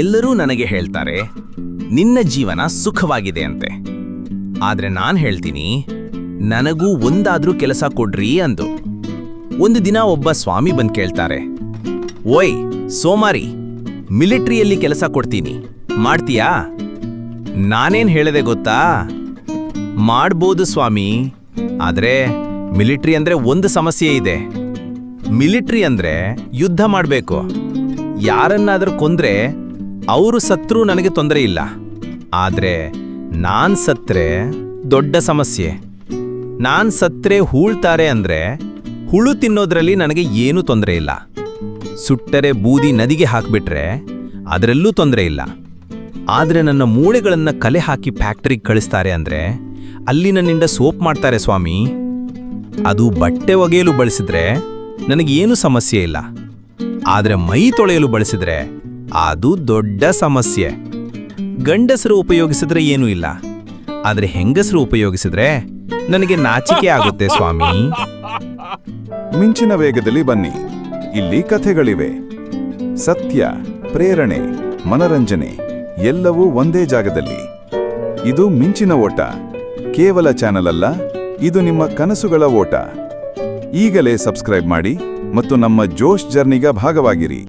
ಎಲ್ಲರೂ ನನಗೆ ಹೇಳ್ತಾರೆ, ನಿನ್ನ ಜೀವನ ಸುಖವಾಗಿದೆ ಅಂತೆ ಆದರೆ ನಾನು ಹೇಳ್ತೀನಿ, ನನಗೂ ಒಂದಾದರೂ ಕೆಲಸ ಕೊಡ್ರಿ ಅಂದು. ಒಂದು ದಿನ ಒಬ್ಬ ಸ್ವಾಮಿ ಬಂದು ಕೇಳ್ತಾರೆ, ಓಯ್, ಸೋಮಾರಿ, ಮಿಲಿಟ್ರಿಯಲ್ಲಿ ಕೆಲಸ ಕೊಡ್ತೀನಿ, ಮಾಡ್ತೀಯಾ? ನಾನೇನು ಹೇಳಿದೆ ಗೊತ್ತಾ? ಮಾಡ್ಬೋದು ಸ್ವಾಮಿ, ಆದರೆ ಮಿಲಿಟ್ರಿ ಅಂದರೆ ಒಂದು ಸಮಸ್ಯೆ ಇದೆ. ಮಿಲಿಟ್ರಿ ಅಂದರೆ ಯುದ್ಧ ಮಾಡಬೇಕು. ಯಾರನ್ನಾದರೂ ಕೊಂದ್ರೆ ಅವರು ಸತ್ರೂ ನನಗೆ ತೊಂದರೆ ಇಲ್ಲ. ಆದರೆ ನಾನು ಸತ್ರೆ ದೊಡ್ಡ ಸಮಸ್ಯೆ. ನಾನು ಸತ್ರೆ ಹೂಳ್ತಾರೆ ಅಂದರೆ ಹುಳು ತಿನ್ನೋದ್ರಲ್ಲಿ ನನಗೆ ಏನೂ ತೊಂದರೆ ಇಲ್ಲ. ಸುಟ್ಟರೆ ಬೂದಿ ನದಿಗೆ ಹಾಕಿಬಿಟ್ರೆ ಅದರಲ್ಲೂ ತೊಂದರೆ ಇಲ್ಲ. ಆದರೆ ನನ್ನ ಮೂಳೆಗಳನ್ನು ಕಲೆ ಹಾಕಿ ಫ್ಯಾಕ್ಟ್ರಿಗೆ ಕಳಿಸ್ತಾರೆ ಅಂದರೆ ಅಲ್ಲಿ ನನ್ನಿಂದ ಸೋಪ್ ಮಾಡ್ತಾರೆ ಸ್ವಾಮಿ. ಅದು ಬಟ್ಟೆ ಒಗೆಯಲು ಬಳಸಿದ್ರೆ ನನಗೇನು ಸಮಸ್ಯೆ ಇಲ್ಲ. ಆದರೆ ಮೈ ತೊಳೆಯಲು ಬಳಸಿದ್ರೆ ಅದು ದೊಡ್ಡ ಸಮಸ್ಯೆ. ಗಂಡಸರು ಉಪಯೋಗಿಸಿದ್ರೆ ಏನೂ ಇಲ್ಲ. ಆದ್ರೆ ಹೆಂಗಸರು ಉಪಯೋಗಿಸಿದ್ರೆ ನನಗೆ ನಾಚಿಕೆ ಆಗುತ್ತೆ ಸ್ವಾಮಿ. ಮಿಂಚಿನ ವೇಗದಲ್ಲಿ ಬನ್ನಿ. ಇಲ್ಲಿ ಕಥೆಗಳಿವೆ. ಸತ್ಯ, ಪ್ರೇರಣೆ, ಮನರಂಜನೆ ಎಲ್ಲವೂ ಒಂದೇ ಜಾಗದಲ್ಲಿ. ಇದು ಮಿಂಚಿನ ಓಟ. ಕೇವಲ ಚಾನಲ್ ಅಲ್ಲ, ಇದು ನಿಮ್ಮ ಕನಸುಗಳ ಓಟ. ಈಗಲೇ ಸಬ್ಸ್ಕ್ರೈಬ್ ಮಾಡಿ ಮತ್ತು ನಮ್ಮ ಜೋಶ್ ಜರ್ನಿಗ ಭಾಗವಾಗಿರಿ.